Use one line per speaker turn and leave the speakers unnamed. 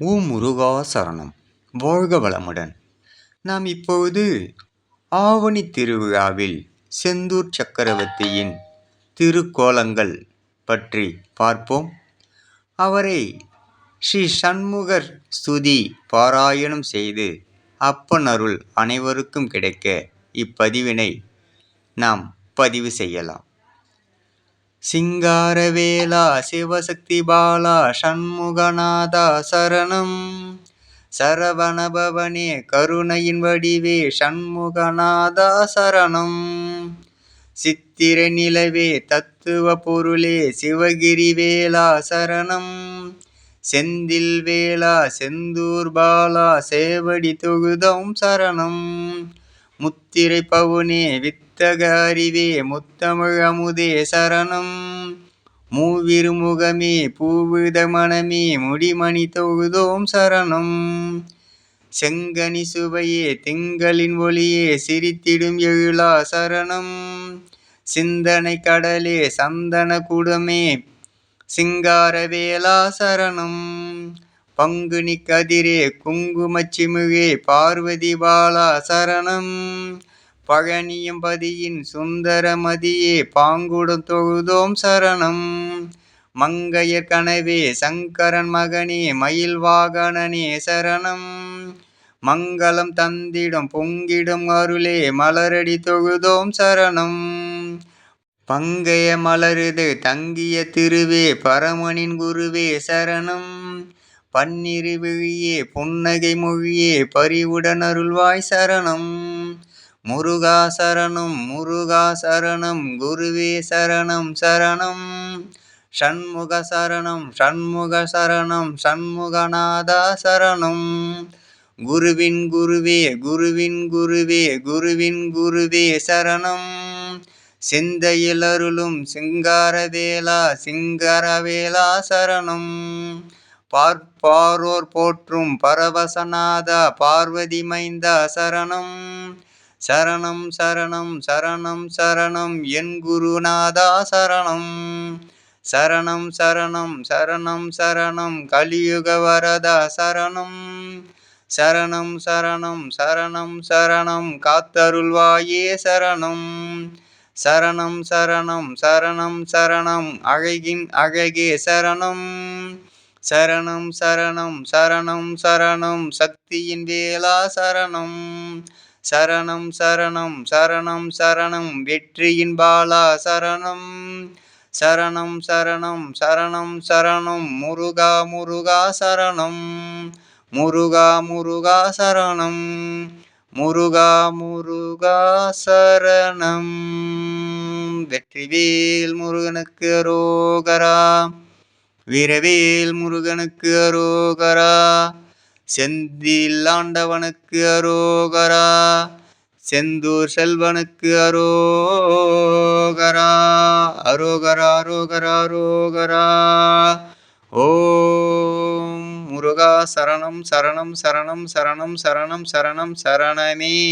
ஓ முருகா சரணம். வாழ்க வளமுடன். நாம் இப்போது ஆவணி திருவிழாவில் செந்தூர் சக்கரவர்த்தியின் திருக்கோலங்கள் பற்றி பார்ப்போம். அவரை ஸ்ரீ சண்முகர் ஸ்துதி பாராயணம் செய்து அப்பன் அருள் அனைவருக்கும் கிடைக்க இப்பதிவினை நாம் பதிவு செய்யலாம். சிங்காரவேலா சிவசக்தி பாலா சண்முகநாதா சரணம். சரவணபவனே கருணையின் வடிவே சண்முகநாதா சரணம். சித்திர நிலவே தத்துவ பொருளே சிவகிரி வேலா சரணம். செந்தில் வேலா செந்தூர் பாலா சேவடி தொகுதம் சரணம். முத்திரை பவுனே வித்தக அறிவே முத்தமிழ் அமுதே சரணம். மூவிருமுகமே பூவித மனமே முடிமணி தொகுதோம் சரணம். செங்கனி சுவையே திங்களின் ஒளியே சிரித்திடும் எழிலா சரணம். சிந்தனை கடலே சந்தன குடமே சிங்காரவேலா சரணம். பங்குனி கதிரே குங்குமச்சிமுகே பார்வதி பாலா சரணம். பழனியம்பதியின் சுந்தரமதியே பாங்குடன் தொழுதோம் சரணம். மங்கையர் கனவே சங்கரன் மகனே மயில் வாகனனே சரணம். மங்களம் தந்திடும் பொங்கிடும் அருளே மலரடி தொழுதோம் சரணம். பங்கைய மலருது தங்கிய திருவே பரமனின் குருவே சரணம். பன்னிரு விழியே புன்னகை மொழியே பறிவுடன் அருள்வாய் சரணம். முருகா சரணம் முருகா சரணம் குருவே சரணம் சரணம். ஷண்முக சரணம் ஷண்முக சரணம் ஷண்முகநாதா சரணம். குருவின் குருவே குருவின் குருவே குருவின் குருவே சரணம். சிந்தையில் அருளும் சிங்காரவேலா சிங்காரவேலா சரணம். பார்ப்பாரோர் போற்றும் பரவசநாதா பார்வதி மைந்தா சரணம். சரணம் சரணம் சரணம் சரணம் என் குருநாதா சரணம். சரணம் சரணம் சரணம் சரணம் கலியுக வரதா சரணம். சரணம் சரணம் சரணம் சரணம் காத்தருள்வாயே சரணம். சரணம் சரணம் சரணம் சரணம் அழகின் அழகே சரணம். சரணம் சரணம் சரணம் சரணம் சக்தியின் வேளா சரணம். சரணம் சரணம் சரணம் சரணம் வெற்றியின் பாலா சரணம். சரணம் சரணம் சரணம் சரணம் முருகா முருகா சரணம். முருகா முருகா சரணம். முருகா முருகா சரணம். வெற்றிவேல் முருகனுக்கு ரோகரா வீரவேல் முருகனுக்கு அரோகரா. செந்தில் ஆண்டவனுக்கு அரோகரா. செந்தூர் செல்வனுக்கு அரோகரா. அரோகரா அரோகரா அரோகரா. ஓம் முருகா சரணம் சரணம் சரணம் சரணம் சரணம் சரணம் சரணமே.